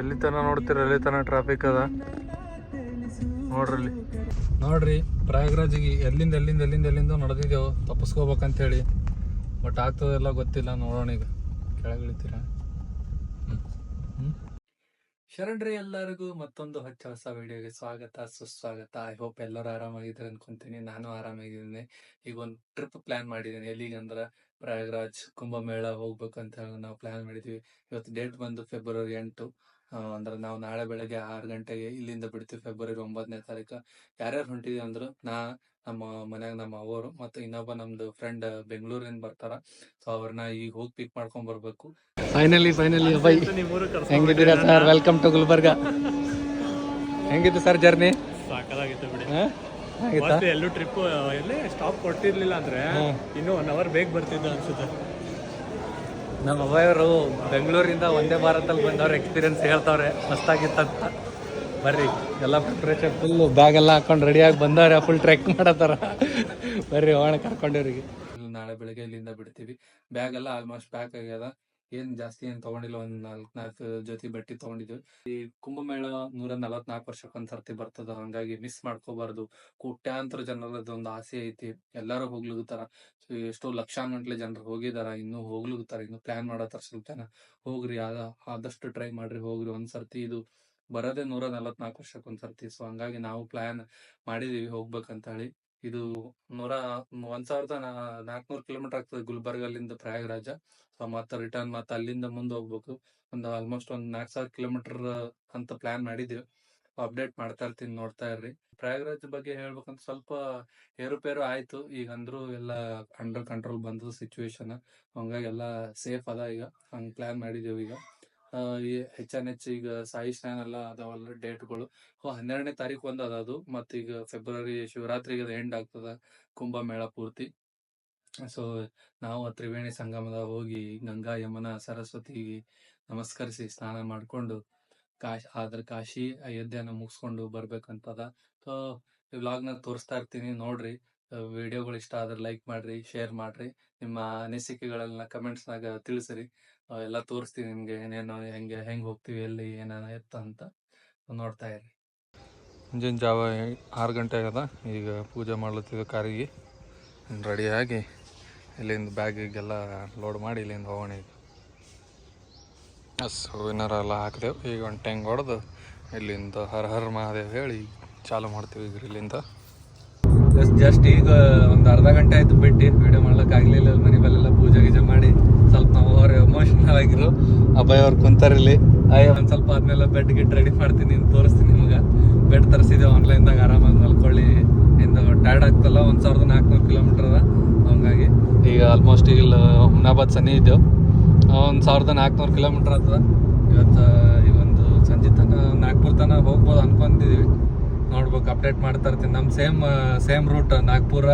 ಎಲ್ಲಿ ತನ ನೋಡ್ತೀರ? ಎಲ್ಲಿ ತನ ಟ್ರಾಫಿಕ್ ಅದ? ನೋಡ್ರಿ ನೋಡ್ರಿ, ಪ್ರಯಾಗ್ರಾಜಿಗೆ ಎಲ್ಲಿಂದ ಎಲ್ಲಿಂದ ಎಲ್ಲಿಂದ ಎಲ್ಲಿಂದ ನಡೆದಿದ್ದೆವು ತಪ್ಪಿಸ್ಕೋಬೇಕಂತೇಳಿ. ಬಟ್ ಆಗ್ತದೆಲ್ಲ ಗೊತ್ತಿಲ್ಲ, ನೋಡೋಣ ಈಗ. ಕೆಳಗಿಳಿತೀರ ಶರಣ್ರಿ ಎಲ್ಲರಿಗೂ ಮತ್ತೊಂದು ಹಚ್ಚ ಹೊಸ ವಿಡಿಯೋಗೆ ಸ್ವಾಗತ, ಸುಸ್ವಾಗತ. ಐ ಹೋಪ್ ಎಲ್ಲರೂ ಆರಾಮಾಗಿದ್ದಾರೆ ಅನ್ಕೊಂತೀನಿ. ನಾನು ಆರಾಮಾಗಿದ್ದೀನಿ. ಈಗ ಒಂದು ಟ್ರಿಪ್ ಪ್ಲಾನ್ ಮಾಡಿದ್ದೀನಿ. ಎಲ್ಲಿಗಂದ್ರೆ ಪ್ರಯಾಗ್ರಾಜ್ ಕುಂಭಮೇಳ ಹೋಗ್ಬೇಕು ಅಂತ ಹೇಳಿ ನಾವು ಪ್ಲಾನ್ ಮಾಡಿದ್ವಿ. ಇವತ್ತು ಡೇಟ್ ಬಂದು ಫೆಬ್ರವರಿ ಎಂಟು. ಅಂದ್ರೆ ನಾವು ನಾಳೆ ಬೆಳಗ್ಗೆ ಆರು ಗಂಟೆಗೆ ಇಲ್ಲಿಂದ ಬಿಡ್ತೀವಿ ಫೆಬ್ರವರಿ ಒಂಬತ್ತನೇ ತಾರೀಕು. ಯಾರ್ಯಾರು ಹೊಂಟಿದೀವಿ ಅಂದ್ರು ನಾ ನಮ್ಮ ಮನ್ಯಾಗ ನಮ್ಮ ಅವರು ಮತ್ತೆ ಇನ್ನೊಬ್ಬ ನಮ್ದು ಫ್ರೆಂಡ್ ಬೆಂಗಳೂರಿಂದ ಬರ್ತಾರ. ಸೊ ಅವ್ರನ್ನ ಈಗ ಹೋಗಿ ಪಿಕ್ ಮಾಡ್ಕೊಂಡ್ ಬರ್ಬೇಕು. ಫೈನಲಿ ಫೈನಲಿ ಬೈ ಹೆಂಗಿದ್ದೀರಾ ಸರ್ ವೆಲ್ಕಮ್ ಟು ಗುಲ್ಬರ್ಗ ಹೆಂಗಿತ್ತು ಸರ್ ಜರ್ನಿ ಸಾಕಾಗಿತ್ತು ಬಿಡಿ. ಎಲ್ಲೂ ಟ್ರಿಪ್ ಎಲ್ಲಿ ಸ್ಟಾಪ್ ಕೊಟ್ಟಿರ್ಲಿಲ್ಲ ಅಂದ್ರೆ ಇನ್ನು ಒನ್ ಅವರ್ ಬೇಗ ಬರ್ತಿದ್ದ ಅನ್ಸುತ್ತೆ. ನಮ್ಮ ಅಭಯವರು ಬೆಂಗಳೂರಿಂದ ಒಂದೇ ಭಾರತದಲ್ಲಿ ಬಂದವ್ರ ಎಕ್ಸ್ಪೀರಿಯನ್ಸ್ ಹೇಳ್ತಾವ್ರೆ, ಮಸ್ತಾಗಿತ್ತಂತ. ಬರ್ರಿ, ಎಲ್ಲ ಪ್ರಿಪ್ರೇಷನ್ ಫುಲ್ ಬ್ಯಾಗ್ ಎಲ್ಲ ಹಾಕೊಂಡು ರೆಡಿಯಾಗಿ ಬಂದವ್ರೆ ಫುಲ್ ಟ್ರೆಕ್ ಮಾಡತ್ತಾರ. ಬರ್ರಿ ಹೋಣ ಕರ್ಕೊಂಡವ್ರಿಗೆ ನಾಳೆ ಬೆಳಗ್ಗೆ ಇಲ್ಲಿಂದ ಬಿಡ್ತೀವಿ. ಬ್ಯಾಗ್ ಎಲ್ಲ ಆಲ್ಮೋಸ್ಟ್ ಪ್ಯಾಕ್ ಆಗ್ಯದ. ಏನ್ ಜಾಸ್ತಿ ಏನ್ ತಗೊಂಡಿಲ್ಲ, ಒಂದ್ ನಾಲ್ಕ್ ನಾಲ್ಕು ಜೊತೆ ಬಟ್ಟೆ ತಗೊಂಡಿದ್ವಿ. ಈ ಕುಂಭಮೇಳ ನೂರ ನಲವತ್ನಾಲ್ಕು ವರ್ಷಕ್ಕೊಂದ್ ಸರ್ತಿ ಬರ್ತದ, ಹಂಗಾಗಿ ಮಿಸ್ ಮಾಡ್ಕೋಬಾರ್ದು. ಕೋಟ್ಯಾಂತರ ಜನರದೊಂದು ಒಂದು ಆಸೆ ಐತಿ. ಎಲ್ಲಾರು ಹೋಗ್ಲಿಗುತ್ತಾರ. ಎಷ್ಟೋ ಲಕ್ಷಾನುಗಟ್ಲೆ ಜನರು ಹೋಗಿದಾರ, ಇನ್ನೂ ಹೋಗ್ಲಿಗುತ್ತಾರ, ಇನ್ನು ಪ್ಲಾನ್ ಮಾಡತ್ತಾರ ಸ್ವಲ್ಪ ಜನ ಹೋಗ್ರಿ ಆದಷ್ಟು ಟ್ರೈ ಮಾಡ್ರಿ, ಹೋಗ್ರಿ. ಒಂದ್ ಸರ್ತಿ ಇದು ಬರೋದೇ ನೂರ ನಲವತ್ನಾಲ್ಕು ವರ್ಷಕ್ಕೊಂದ್ ಸರ್ತಿ. ಸೊ, ಹಂಗಾಗಿ ನಾವು ಪ್ಲಾನ್ ಮಾಡಿದೀವಿ ಹೋಗ್ಬೇಕಂತ ಹೇಳಿ ಇದು ನೂರ, ಒಂದ್ ಸಾವಿರದ ನಾಲ್ಕನೂರು ಕಿಲೋಮೀಟರ್ ಆಗ್ತದೆ ಗುಲ್ಬರ್ಗಲ್ಲಿಂದ ಪ್ರಯಾಗರಾಜ. ಸೊ ಮತ್ತೆ ರಿಟರ್ನ್ ಮತ್ತೆ ಅಲ್ಲಿಂದ ಮುಂದೆ ಹೋಗ್ಬೇಕು. ಒಂದು ಆಲ್ಮೋಸ್ಟ್ ಒಂದ್ ನಾಲ್ಕು ಸಾವಿರ ಕಿಲೋಮೀಟರ್ ಅಂತ ಪ್ಲಾನ್ ಮಾಡಿದೀವಿ. ಅಪ್ಡೇಟ್ ಮಾಡ್ತಾ ಇರ್ತೀನಿ, ನೋಡ್ತಾ ಇರ್ರಿ. ಪ್ರಯಾಗರಾಜ್ ಬಗ್ಗೆ ಹೇಳ್ಬೇಕಂತ ಸ್ವಲ್ಪ ಏರುಪೇರು ಆಯ್ತು. ಈಗ ಅಂದ್ರು ಎಲ್ಲ ಅಂಡರ್ ಕಂಟ್ರೋಲ್ ಬಂದದ ಸಿಚುವೇಶನ್ ಹಂಗಾಗಿ ಎಲ್ಲ ಸೇಫ್ ಅದ ಈಗ. ಹಂಗ್ ಪ್ಲಾನ್ ಮಾಡಿದೀವಿ ಈಗ. ಹೆಚ್ ಎನ್ ಈಗ ಸಾಯಿ ಸ್ನಾನ್ ಎಲ್ಲ ಅದಾವಲ್ಲ ಡೇಟ್ಗಳು. ಹನ್ನೆರಡನೇ ತಾರೀಕು ಒಂದು ಅದ ಅದು. ಮತ್ತೆ ಈಗ ಫೆಬ್ರವರಿ ಶಿವರಾತ್ರಿಗೆ ಅದು ಎಂಡ್ ಆಗ್ತದ ಕುಂಭಮೇಳ ಪೂರ್ತಿ. ಸೊ ನಾವು ತ್ರಿವೇಣಿ ಸಂಗಮದ ಹೋಗಿ ಗಂಗಾ ಯಮುನಾ ಸರಸ್ವತಿ ನಮಸ್ಕರಿಸಿ ಸ್ನಾನ ಮಾಡ್ಕೊಂಡು ಕಾಶ್, ಆದ್ರ ಕಾಶಿ ಅಯೋಧ್ಯೆನ ಮುಗಿಸ್ಕೊಂಡು ಬರ್ಬೇಕಂತದ. ಸೊ ಈ ವ್ಲಾಗ್ನ ತೋರಿಸ್ತಾ ಇರ್ತೀನಿ. ನೋಡ್ರಿ. ವಿಡಿಯೋಗಳು ಇಷ್ಟ ಆದ್ರೆ ಲೈಕ್ ಮಾಡ್ರಿ ಶೇರ್ ಮಾಡ್ರಿ. ನಿಮ್ಮ ಅನಿಸಿಕೆಗಳನ್ನ ಕಮೆಂಟ್ಸ್ನಾಗ ತಿಳಿಸ್ರಿ. ಎಲ್ಲ ತೋರಿಸ್ತೀವಿ ನಿಮ್ಗೆ, ಏನೇನು ಹೆಂಗೆ, ಹೆಂಗ್ ಹೋಗ್ತೀವಿ ಎಲ್ಲಿ, ಏನೇನು ಎತ್ತ ಅಂತ ನೋಡ್ತಾ ಇರಿ ಮುಂಜಾನೆ ಜಾವ ಆರು ಗಂಟೆ ಆಗದ ಈಗ ಪೂಜೆ ಮಾಡ್ಲತ್ತಿದ್ದ ಕಾರಿಗೆ. ರೆಡಿಯಾಗಿ ಇಲ್ಲಿಂದ ಬ್ಯಾಗಿಗೆಲ್ಲ ಲೋಡ್ ಮಾಡಿ ಇಲ್ಲಿಂದ ಹೋಗೋಣ ಈಗ. ಎಸ್ ಹೂವಿನಾರ ಎಲ್ಲ ಹಾಕಿದೆವು. ಈಗ ಒಂದು ಟೆಂಗ್ ಹೊಡೆದು ಇಲ್ಲಿಂದ ಹರ್ ಹರ್ ಮಹಾದೇವ್ ಹೇಳಿ ಚಾಲು ಮಾಡ್ತೀವಿ ಈಗ ಇಲ್ಲಿಂದ. ಜಸ್ಟ್ ಜಸ್ಟ್ ಈಗ ಒಂದು ಅರ್ಧ ಗಂಟೆ ಆಯ್ತು ಬಿಟ್ಟು ವಿಡಿಯೋ ಮಾಡ್ಲಿಕ್ಕೆ ಆಗಲಿಲ್ಲ ಮನೆ ಬಲ್ಲೆಲ್ಲ ಪೂಜೆ ಗೀಜೆ ಮಾಡಿ ಸ್ವಲ್ಪ ನಾವು ಅವ್ರ ಎಮೋಷನಲ್ ಆಗಿರು ಅಭಯ್ ಅವ್ರು ಕುಂತಾರಿಲ್ಲಿ. ಅಯ್ಯ, ಒಂದು ಸ್ವಲ್ಪ ಆದ್ಮೇಲೆ ಬೆಡ್ ಗಿಟ್ ರೆಡಿ ಮಾಡ್ತೀನಿ ತೋರಿಸ್ತೀನಿ ನಿಮ್ಗೆ. ಬೆಡ್ ತರಿಸಿದೆ ಆನ್ಲೈನ್ದಾಗ ಆರಾಮಾಗಿ ಮಲ್ಕೊಳ್ಳಿ. ಇಂದ ಟೈರ್ಡ್ ಆಗ್ತಲ್ಲ, ಒಂದು ಸಾವಿರದ ನಾಲ್ಕುನೂರು ಕಿಲೋಮೀಟರ್ ಅದ. ಹಂಗಾಗಿ ಈಗ ಆಲ್ಮೋಸ್ಟ್ ಈಗ ಹುಮ್ನಾಬಾದ್ ಸನಿ ಇದ್ದೇವೆ ಒಂದು ಸಾವಿರದ ನಾಲ್ಕುನೂರು ಕಿಲೋಮೀಟರ್ ಆಗ್ತದೆ ಇವತ್ತು, ಈ ಒಂದು ಸಂಜೆ ತನಕ ನಾಗ್ಪುರ್ ತನಕ ಹೋಗ್ಬೋದು ಅನ್ಕೊಂತಿದೀವಿ ನೋಡ್ಬೇಕು ಅಪ್ಡೇಟ್ ಮಾಡ್ತಾ ಇರ್ತೀನಿ ನಮ್ಮ ಸೇಮ್ ಸೇಮ್ ರೂಟ್ ನಾಗ್ಪುರ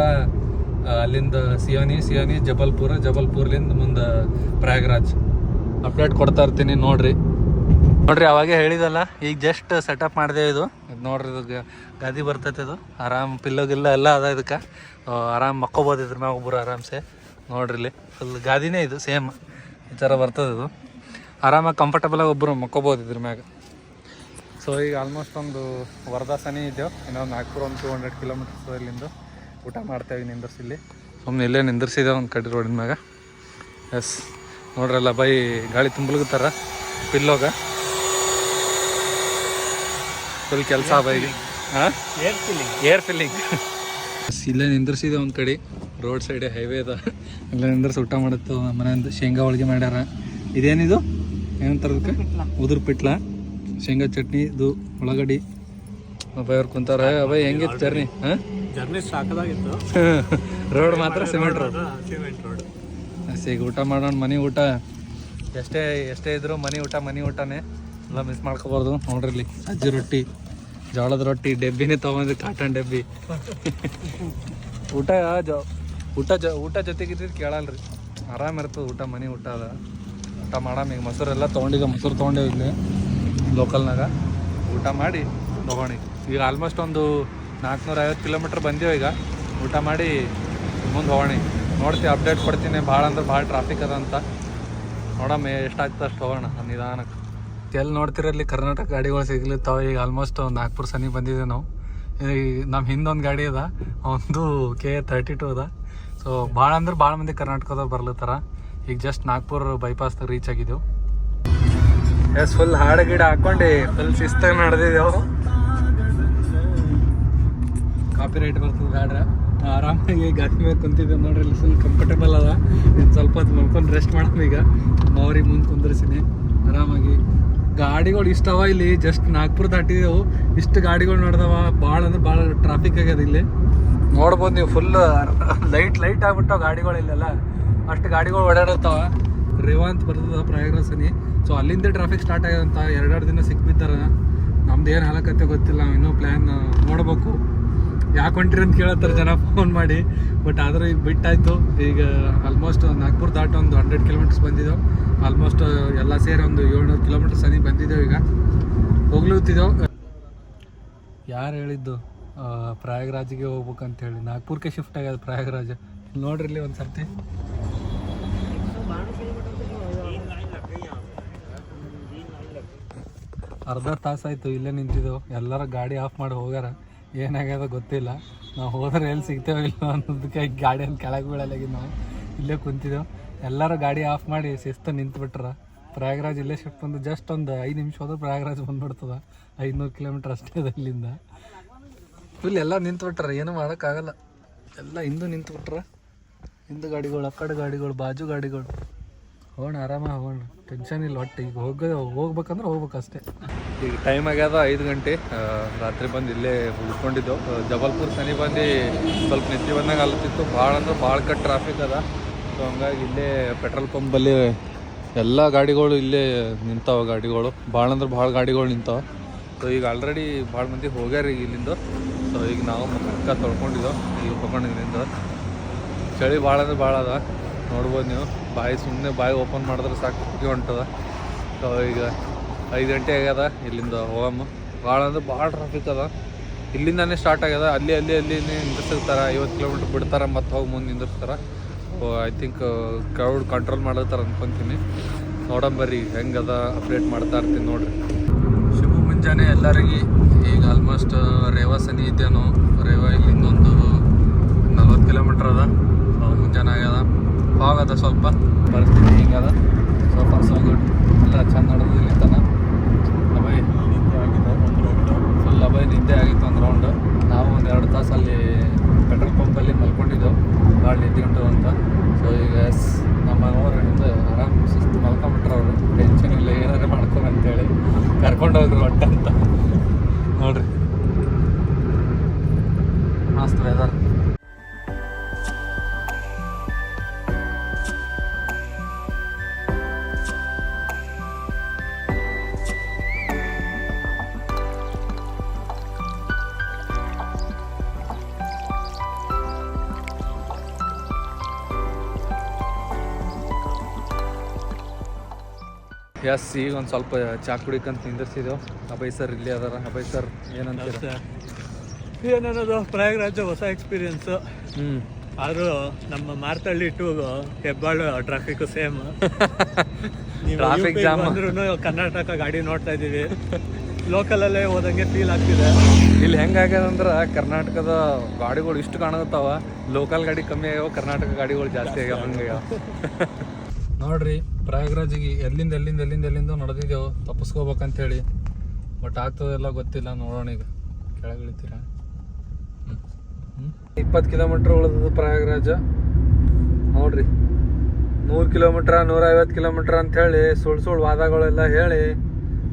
ಅಲ್ಲಿಂದ ಸಿಯೋನಿ ಸಿಯೋನಿ, ಜಬಲ್ಪುರ, ಜಬಲ್ಪುರ್ಲಿಂದ ಮುಂದೆ ಪ್ರಯಾಗ್ರಾಜ್. ಅಪ್ಡೇಟ್ ಕೊಡ್ತಾ ಇರ್ತೀನಿ ನೋಡ್ರಿ. ನೋಡ್ರಿ, ಅವಾಗೇ ಹೇಳಿದಲ್ಲ, ಈಗ ಜಸ್ಟ್ ಸೆಟಪ್ ಮಾಡಿದೆ ಇದು. ಇದು ನೋಡ್ರಿ, ಇದು ಗಾದಿ ಬರ್ತೈತೆ ಇದು. ಆರಾಮ್ ಪಿಲ್ಲೋ ಗಿಲ್ಲ ಎಲ್ಲ ಅದ ಇದಕ್ಕೆ. ಆರಾಮ್ ಮಕ್ಕೋಬೋದು ಇದ್ರ ಮ್ಯಾಗ ಒಬ್ಬರು ಆರಾಮ್ಸೆ. ನೋಡ್ರಿ ಇಲ್ಲಿ ಫುಲ್ ಗಾದಿನೇ ಇದು ಸೇಮ್ ಈ ಥರ ಬರ್ತದೆ ಇದು. ಆರಾಮಾಗಿ ಕಂಫರ್ಟಬಲಾಗಿ ಒಬ್ಬರು ಮಕ್ಕೋಬೋದು ಇದ್ರ ಮ್ಯಾಗ. ಸೊ ಈಗ ಆಲ್ಮೋಸ್ಟ್ ಒಂದು ವರ್ಧಾ ಸನಿ ಇದ್ದೇವೆ ಇನ್ನೊಂದು ನಾಗ್ಪುರ ಒಂದು ಟೂ ಹಂಡ್ರೆಡ್ ಕಿಲೋಮೀಟರ್ಸ್ ಇಲ್ಲಿಂದು ಊಟ ಮಾಡ್ತೇವೆ ನಿಂದರ್ಸಿ ಇಲ್ಲಿ ಸುಮ್ಮನೆ ಇಲ್ಲೇ ನಿಂದಿರ್ಸಿದೆ ಒಂದು ಕಡೆ ರೋಡಿನ ಮ್ಯಾಗ. ಎಸ್ ನೋಡ್ರಲ್ಲ ಬೈ ಗಾಳಿ ತುಂಬಲ್ಗುತ್ತಾರ ಪಿಲ್ಲೋಗ ಫುಲ್ ಕೆಲಸ ಬೈಗೆ. ಹಾಂ ಏರ್ ಫಿಲ್ಲಿಂಗ್ ಏರ್ ಫಿಲ್ಲಿಂಗ್ ಇಲ್ಲೇ ನಿಂದಿರ್ಸಿದೆ ಒಂದು ಕಡೆ. ರೋಡ್ ಸೈಡ್ ಹೈವೇ ಅದ. ಇಲ್ಲೇ ನಿಂದ್ರಿಸಿ ಊಟ ಮಾಡುತ್ತೆ ಮನೆಯಿಂದ ಶೇಂಗಾ ಹೋಳಿಗೆ ಮಾಡ್ಯಾರ. ಇದೇನಿದು? ಏನಂತಾರದಕ್ಕೆ ಉದುರು ಪಿಟ್ಲ ಶೇಂಗಾ ಚಟ್ನಿ ಇದು ಉಳ್ಳಾಗಡ್ಡಿ. ಅಬ್ಬಾಯವ್ರು ಅವ್ರು ಕುಂತಾರ ಅಬ್ಬಾಯ್ ಹೆಂಗಿತ್ತು ಜರ್ನಿ ಹಾಂ? ಜರ್ನಿ ಸಾಕದಾಗಿತ್ತು. ರೋಡ್ ಮಾತ್ರ ಸಿಮೆಂಟ್ ರೋಡ್ ಸಿಮೆಂಟ್ ರೋಡ್ ಈಗ ಊಟ ಮಾಡೋಣ ಮನೆ ಊಟ. ಎಷ್ಟೇ ಎಷ್ಟೇ ಇದ್ರು ಮನೆ ಊಟ ಮನೆ ಊಟನೇ ಎಲ್ಲ ಮಿಸ್ ಮಾಡ್ಕೋಬಾರ್ದು ನೋಡ್ರಿ ಅಜ್ಜಿ ಸಜ್ಜಿ ರೊಟ್ಟಿ ಜೋಳದ ರೊಟ್ಟಿ ಡೆಬ್ಬಿನೇ ತೊಗೊಂಡ್ರಿ ಕಾಟನ್ ಡೆಬ್ಬಿ. ಊಟ ಜೊ ಊಟ ಜೊ ಊಟ ಜೊತೆಗಿದ್ದು ಕೇಳಲ್ರಿ. ಆರಾಮ ಇರ್ತದೆ ಊಟ ಮನೆ ಊಟ ಅದ. ಊಟ ಮಾಡಮ್ ಈಗ ಮೊಸರೆಲ್ಲ ತೊಗೊಂಡಿದ್ದೆ ಮೊಸರು ತೊಗೊಂಡೇ ಇಲ್ಲಿ ಲೋಕಲ್ನಾಗ. ಊಟ ಮಾಡಿ ತೊಗೊಂಡಿ ಈಗ ಆಲ್ಮೋಸ್ಟ್ ಒಂದು ನಾಲ್ಕುನೂರ ಐವತ್ತು ಕಿಲೋಮೀಟ್ರ್ ಬಂದೀವಿ ಈಗ ಊಟ ಮಾಡಿ ಮುಂದೆ ಹೋಗೋಣ. ನೋಡ್ತೀವಿ ಅಪ್ಡೇಟ್ ಕೊಡ್ತೀನಿ. ಭಾಳ ಅಂದ್ರೆ ಭಾಳ ಟ್ರಾಫಿಕ್ ಅದ ಅಂತ. ನೋಡಮ್ಮ, ಎಷ್ಟಾಗ್ತದೆ ಅಷ್ಟು ಹೋಗೋಣ ನಿಧಾನಕ್ಕೆ. ಎಲ್ಲಿ ನೋಡ್ತಿರಲ್ಲಿ ಕರ್ನಾಟಕ ಗಾಡಿಗಳು ಸಿಗ್ಲಿತ್ತಾವ ಈಗ ಆಲ್ಮೋಸ್ಟ್ ನಾಗ್ಪುರ್ ಸನಿ ಬಂದಿದೆ ನಾವು. ಈ ನಮ್ಮ ಹಿಂದೊಂದು ಗಾಡಿ ಅದ. ಒಂದು ಕೆ ತರ್ಟಿ ಟು ಅದ. ಸೊ ಭಾಳ ಅಂದ್ರೆ ಭಾಳ ಮಂದಿ ಕರ್ನಾಟಕದವ್ರು ಬರ್ಲತ್ತಾರ ಈಗ ಜಸ್ಟ್ ನಾಗ್ಪುರ್ ಬೈಪಾಸ್ ರೀಚ್ ಆಗಿದ್ದೆವು ಎಸ್ ಫುಲ್ ಹಾಡು ಗಿಡ ಹಾಕೊಂಡು ಫುಲ್ ಶಿಸ್ತಾಗಿ ನಡೆದಿದ್ದೆವು ಕಾಪಿ ರೈಟ್ ಬರ್ತದೆ ಗಾಡ್ರ ಆರಾಮಾಗಿ ಗಾಡಿ ಮೇಲೆ ಕುಂತಿದ್ದೆ ನೋಡ್ರಿ, ಇಲ್ಲಿ ಫುಲ್ ಕಂಫರ್ಟಬಲ್ ಅದ. ಇನ್ನು ಸ್ವಲ್ಪ ಹೊತ್ತು ಮಲ್ಕೊಂಡು ರೆಸ್ಟ್ ಮಾಡೋಣ ಈಗ. ಅವ್ರಿಗೆ ಮುಂದೆ ಕುಂದ್ರಿಸಿನಿ ಆರಾಮಾಗಿ. ಗಾಡಿಗಳು ಇಷ್ಟವ ಇಲ್ಲಿ? ಜಸ್ಟ್ ನಾಗ್ಪುರ ದಾಟಿದೆವು ಇಷ್ಟು ಗಾಡಿಗಳು ನಡೆದವ. ಭಾಳ ಅಂದ್ರೆ ಭಾಳ ಟ್ರಾಫಿಕ್ ಆಗ್ಯದ ಇಲ್ಲಿ. ನೋಡ್ಬೋದು ನೀವು ಫುಲ್ ಲೈಟ್ ಲೈಟ್ ಆಗ್ಬಿಟ್ಟಾವ ಗಾಡಿಗಳು ಇಲ್ಲೆಲ್ಲ. ಅಷ್ಟು ಗಾಡಿಗಳು ಓಡಾಡತ್ತಾವ. ರೇವಾ ಅಂತ ಬರ್ತದ ಪ್ರಯಾಗ್ರಾಜ್ ಸನಿ. ಸೊ ಅಲ್ಲಿಂದ ಟ್ರಾಫಿಕ್ ಸ್ಟಾರ್ಟ್ ಆಗ್ಯದಂತ ಎರಡೆರಡು ದಿನ ಸಿಕ್ಬಿದ್ದಾರ. ನಮ್ದು ಏನು ಹಾಲಕತ್ತೆ ಗೊತ್ತಿಲ್ಲ, ನಾವು ಇನ್ನೂ ಪ್ಲ್ಯಾನ್ ನೋಡಬೇಕು. ಯಾಕೆ ಹೊಂಟ್ರಿ ಅಂತ ಕೇಳತ್ತಾರೆ ಜನ ಫೋನ್ ಮಾಡಿ. ಬಟ್ ಆದರೂ ಈಗ ಬಿಟ್ಟಾಯಿತು. ಈಗ ಆಲ್ಮೋಸ್ಟ್ ನಾಗ್ಪುರ್ ದಾಟ ಒಂದು ಹಂಡ್ರೆಡ್ ಕಿಲೋಮೀಟರ್ಸ್ ಬಂದಿದ್ದೆವು ಆಲ್ಮೋಸ್ಟ್ ಎಲ್ಲ ಸೇರಿ ಒಂದು ಏಳ್ನೂರು ಕಿಲೋಮೀಟರ್ಸ್ ಸನಿ ಬಂದಿದ್ದೇವೆ ಈಗ. ಹೋಗ್ಲೂತಿದ್ದೆವು ಯಾರು ಹೇಳಿದ್ದು? ಪ್ರಯಾಗ್ರಾಜಿಗೆ ಪ್ರಯಾಗ್ರಾಜ್ಗೆ ಹೋಗ್ಬೇಕಂತ ಹೇಳಿ. ನಾಗ್ಪುರ್ಗೆ ಶಿಫ್ಟ್ ಆಗ್ಯದ ಪ್ರಯಾಗ್ರಾಜ್. ನೋಡ್ರಿ ಇಲ್ಲಿ ಒಂದು ಸರ್ತಿ ಅರ್ಧ ತಾಸಾಯ್ತು ಇಲ್ಲೇ ನಿಂತಿದ್ದೆವು. ಎಲ್ಲರ ಗಾಡಿ ಆಫ್ ಮಾಡಿ ಹೋಗ್ಯಾರ. ಏನಾಗ್ಯದ ಗೊತ್ತಿಲ್ಲ. ನಾವು ಹೋದ್ರೆ ಎಲ್ಲಿ ಸಿಗ್ತೇವೆ ಇಲ್ಲ ಅನ್ನೋದಕ್ಕೆ ಗಾಡಿಯನ್ನು ಕೆಳಗೆ ಬೀಳಲಾಗಿ ನಾವು. ಇಲ್ಲೇ ಕುಂತಿದ್ದೆವು. ಎಲ್ಲರೂ ಗಾಡಿ ಆಫ್ ಮಾಡಿ ಶಿಸ್ತು ನಿಂತ್ಬಿಟ್ರ. ಪ್ರಯಾಗ್ರಾಜ್ ಇಲ್ಲೇ ಶಿಫ್ಟ್ ಬಂದು ಜಸ್ಟ್ ಒಂದು ಐದು ನಿಮಿಷ ಹೋದ್ರೆ ಪ್ರಯಾಗ್ರಾಜ್ ಬಂದ್ಬಿಡ್ತದ. ಐದುನೂರು ಕಿಲೋಮೀಟ್ರ್ ಅಷ್ಟೇ ಅದ ಇಲ್ಲಿಂದ. ಫುಲ್ ಎಲ್ಲ ನಿಂತ್ಬಿಟ್ರ. ಏನೂ ಮಾಡೋಕ್ಕಾಗಲ್ಲ. ಎಲ್ಲ ಹಿಂದೂ ನಿಂತ್ಬಿಟ್ರ. ಹಿಂದೂ ಗಾಡಿಗಳು ಆ ಕಡೆ ಗಾಡಿಗಳು, ಬಾಜು ಗಾಡಿಗಳು. ಹೋಗೋಣ, ಆರಾಮ ಹೋಗೋಣ. ಟೆನ್ಷನ್ ಇಲ್ಲ ಒಟ್ಟು. ಈಗ ಹೋಗ, ಹೋಗ್ಬೇಕಂದ್ರೆ ಹೋಗ್ಬೇಕಷ್ಟೇ. ಈಗ ಟೈಮ್ ಆಗ್ಯದ ಐದು ಗಂಟೆ. ರಾತ್ರಿ ಬಂದು ಇಲ್ಲೇ ಉಳ್ಕೊಂಡಿದ್ದೆವು ಜಬಲ್ಪುರ್ ಸನಿ ಬಂದು ಸ್ವಲ್ಪ ನಿದ್ದೆ ಬಂದಾಗ ಅಲ್ಲತ್ತಿತ್ತು ಭಾಳ ಅಂದ್ರೆ ಭಾಳ ಕಟ್ ಟ್ರಾಫಿಕ್ ಅದ. ಸೊ ಹಂಗಾಗಿ ಇಲ್ಲೇ ಪೆಟ್ರೋಲ್ ಪಂಪಲ್ಲಿ ಎಲ್ಲ ಗಾಡಿಗಳು ಇಲ್ಲೇ ನಿಂತಾವ ಗಾಡಿಗಳು. ಭಾಳ ಅಂದ್ರೆ ಭಾಳ ಗಾಡಿಗಳು ನಿಂತಾವ. ಸೊ ಈಗ ಆಲ್ರೆಡಿ ಭಾಳ ಮಂದಿ ಹೋಗ್ಯಾರ ಈಗ ಇಲ್ಲಿಂದ. ಸೊ ಈಗ ನಾವು ಮುಖ ತೊಳ್ಕೊಂಡಿದ್ದೆವು ಈಗ ಹೋಗೋಣ ಇಲ್ಲಿಂದ. ಚಳಿ ಭಾಳ ಅಂದ್ರೆ ಭಾಳ ಅದ. ನೋಡ್ಬೋದು ನೀವು. ಬಾಯಿ ಸುಮ್ಮನೆ ಬಾಯಿ ಓಪನ್ ಮಾಡಿದ್ರೆ ಸಾಕು. ಕುಟ್ಟಿ ಹೊಂಟದ. ಈಗ ಐದು ಗಂಟೆ ಆಗ್ಯದ ಇಲ್ಲಿಂದ ಹೋಗಮ್ಮ. ಭಾಳ ಅಂದ್ರೆ ಭಾಳ ಟ್ರಾಫಿಕ್ ಅದ. ಇಲ್ಲಿಂದಾನೇ ಸ್ಟಾರ್ಟ್ ಆಗ್ಯದ. ಅಲ್ಲಿ ಅಲ್ಲಿ ಅಲ್ಲಿ ನಿಂದಿರ್ಸಿರ್ತಾರೆ. ಐವತ್ತು ಕಿಲೋಮೀಟ್ರ್ ಬಿಡ್ತಾರೆ ಮತ್ತೆ ಹೋಗಿ ಮುಂದೆ ನಿಂದಿರ್ತಾರೆ ಐ ಥಿಂಕ್ ಕ್ರೌಡ್ ಕಂಟ್ರೋಲ್ ಮಾಡತ್ತಾರ ಅನ್ಕೊಂತೀನಿ. ನೋಡಂಬರ್ರಿ ಹೆಂಗದ ಅಪ್ಡೇಟ್ ಮಾಡ್ತಾ ಇರ್ತೀನಿ ನೋಡ್ರಿ. ಶುಭ ಮುಂಜಾನೆ ಎಲ್ಲರಿಗೆ ಈಗ ಆಲ್ಮೋಸ್ಟ್ ರೇವಾ ಸನಿ ರೇವ ರೇವಾ ಇಲ್ಲಿಂದ ಒಂದು ನಲ್ವತ್ತು ಕಿಲೋಮೀಟ್ರ್ ಅದ ಸೊ ಮುಂಜಾನೆ ಆಗ್ಯದ ಫಾಗ್ ಅದ ಸ್ವಲ್ಪ ಪರಿಸ್ಥಿತಿ ಹಿಂಗದ. ಸ್ವಲ್ಪ ಸೊ ಗುಡ್ ಎಲ್ಲ ಚಂದ ನಡೆದು ಇಲ್ಲಿ ತನ. ರೌಂಡ್ ಫುಲ್ ಅಬೈ ನಿದ್ದೆ ಆಗಿತ್ತು ಒಂದು ರೌಂಡ್ ನಾವು ಒಂದು ಎರಡು ತಾಸಲ್ಲಿ ಪೆಟ್ರೋಲ್ ಪಂಪಲ್ಲಿ ಮಲ್ಕೊಂಡಿದ್ದೆವು. ಭಾಳ ನಿದ್ದೆ ಅಂತ. ಸೊ ಈಗ ಎಸ್ ನಮ್ಮ ಮನೆಯವರಿಂದ ಆರಾಮ್ ಸುಸ್ತು ಮಲ್ಕೊಂಬಿಟ್ರು ಅವರು. ಟೆನ್ಷನ್ ಇಲ್ಲ, ಏನಾದ್ರು ಮಾಡ್ಕೊಂಡು ಅಂತೇಳಿ ಕರ್ಕೊಂಡು ಹೋಗ್ರು ಒಟ್ಟ ಎಸ್ ಈಗ ಒಂದು ಸ್ವಲ್ಪ ಚಾ ಕುಡಿಕಂತ ನಿಂದಿರ್ಸಿದೆವು ಅಭಯ್ ಸರ್ ಇಲ್ಲಿ ಅದಾರ. ಅಭಯ್ ಸರ್ ಏನಂತೀರ? ಏನನ್ನೋದು ಪ್ರಯಾಗರಾಜ ಹೊಸ ಎಕ್ಸ್ಪೀರಿಯನ್ಸ್ ಹ್ಞೂ ಆದರೂ ನಮ್ಮ Marathahalli to Hebbal traffic same traffic jam ಅಂದ್ರೂ ಕರ್ನಾಟಕ ಗಾಡಿ ನೋಡ್ತಾ ಇದೀವಿ. ಲೋಕಲ್ ಅಲ್ಲೇ ಹೋದಂಗೆ ಫೀಲ್ ಆಗ್ತಿದೆ. ಇಲ್ಲಿ ಹೆಂಗಾಗ್ಯದ ಅಂದ್ರೆ ಕರ್ನಾಟಕದ ಗಾಡಿಗಳು ಇಷ್ಟು ಕಾಣತ್ತಾವ ಲೋಕಲ್ ಗಾಡಿ ಕಮ್ಮಿ ಆಗ್ಯಾವ ಕರ್ನಾಟಕ ಗಾಡಿಗಳು ಜಾಸ್ತಿ ಆಗ್ಯಾವ ಹಂಗಾಗ್ಯಾವ ನೋಡ್ರಿ, ಪ್ರಯಾಗ್ರಾಜಿಗೆ ಎಲ್ಲಿಂದ ಎಲ್ಲಿಂದ ಎಲ್ಲಿಂದ ಎಲ್ಲಿಂದ ನಡೆದಿದ್ದೇವು ತಪ್ಪಿಸ್ಕೋಬೇಕಂತೇಳಿ. ಬಟ್ ಆಗ್ತದೆಲ್ಲ ಗೊತ್ತಿಲ್ಲ, ನೋಡೋಣ ಈಗ. ಕೆಳಗಿಳಿತೀರ ಇಪ್ಪತ್ತು ಕಿಲೋಮೀಟ್ರ್ ಉಳಿದದ ಪ್ರಯಾಗ್ರಾಜ. ನೋಡ್ರಿ. ನೂರು ಕಿಲೋಮೀಟ್ರ, ನೂರೈವತ್ತು ಕಿಲೋಮೀಟ್ರ್ ಅಂತ ಹೇಳಿ ಸುಳ್ಳು ಸುಳ್ಳು ವಾದಗಳೆಲ್ಲ ಹೇಳಿ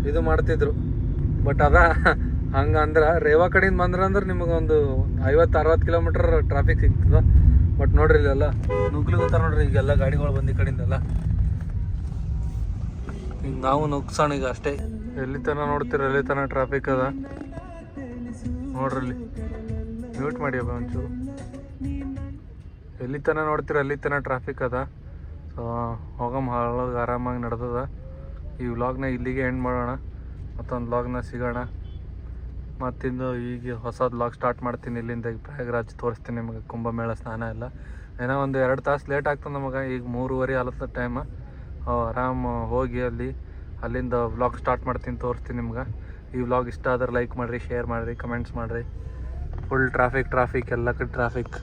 ಇದು ಮಾಡ್ತಿದ್ರು. ಬಟ್ ಅದ ಹಂಗೆ ಅಂದ್ರೆ ರೇವಾ ಕಡೆಯಿಂದ ಬಂದ್ರಂದ್ರೆ ಅಂದ್ರೆ ನಿಮಗೆ ಒಂದು ಐವತ್ತು, ಅರವತ್ತು ಕಿಲೋಮೀಟರ್ ಟ್ರಾಫಿಕ್ ಸಿಗ್ತದ. ಬಟ್ ನೋಡ್ರಿ ಇಲ್ಲೆಲ್ಲ ನುಗ್ಲಿಗತ್ತಾರ ನೋಡ್ರಿ, ಈಗೆಲ್ಲ ಗಾಡಿಗಳು ಬಂದ ಈ ಕಡೆಯಿಂದೆಲ್ಲ. ಈಗ ನಾವು ನುಗ್ಸೋಣ ಈಗ ಅಷ್ಟೇ. ಎಲ್ಲಿ ತನ ನೋಡ್ತೀರ, ಎಲ್ಲಿ ತನ ಟ್ರಾಫಿಕ್ ಅದ? ನೋಡ್ರಿ ಇಲ್ಲಿ ಮ್ಯೂಟ್ ಮಾಡಿ ಅಬ್ಬ ಒಂಚೂರು. ಎಲ್ಲಿ ತನ ನೋಡ್ತೀರ ಅಲ್ಲಿ ತನ ಟ್ರಾಫಿಕ್ ಅದ? ಸೊ ಹೋಗಮ್ ಹಾಳಾಗ ಆರಾಮಾಗಿ ನಡೆದದ. ಈ ವ್ಲಾಗ್ನ ಇಲ್ಲಿಗೆ ಎಂಡ್ ಮಾಡೋಣ. ಮತ್ತೊಂದು ವ್ಲಾಗ್ನ ಸಿಗೋಣ. ಮತ್ತಿಂದು ಈಗ ಹೊಸ ಲಾಗ್ ಸ್ಟಾರ್ಟ್ ಮಾಡ್ತೀನಿ. ಇಲ್ಲಿಂದ ಪ್ರಯಾಗರಾಜ್ ತೋರಿಸ್ತೀನಿ ನಿಮಗೆ. ಕುಂಭಮೇಳ ಸ್ನಾನ ಎಲ್ಲ. ಏನೋ ಒಂದು ಎರಡು ತಾಸು ಲೇಟ್ ಆಗ್ತದೆ ನಮಗೆ. ಈಗ ಮೂರುವರೆ ಆಲತ್ತ ಟೈಮ್ ಆರಾಮ್ ಹೋಗಿ ಅಲ್ಲಿ, ಅಲ್ಲಿಂದ ವ್ಲಾಗ್ ಸ್ಟಾರ್ಟ್ ಮಾಡ್ತೀನಿ ತೋರಿಸ್ತೀನಿ ನಿಮ್ಗೆ. ಈ ವ್ಲಾಗ್ ಇಷ್ಟ ಆದ್ರೆ ಲೈಕ್ ಮಾಡಿರಿ ಶೇರ್ ಮಾಡಿರಿ ಕಮೆಂಟ್ಸ್ ಮಾಡಿರಿ. ಫುಲ್ ಟ್ರಾಫಿಕ್ ಟ್ರಾಫಿಕ್ ಎಲ್ಲ ಕಡೆ ಟ್ರಾಫಿಕ್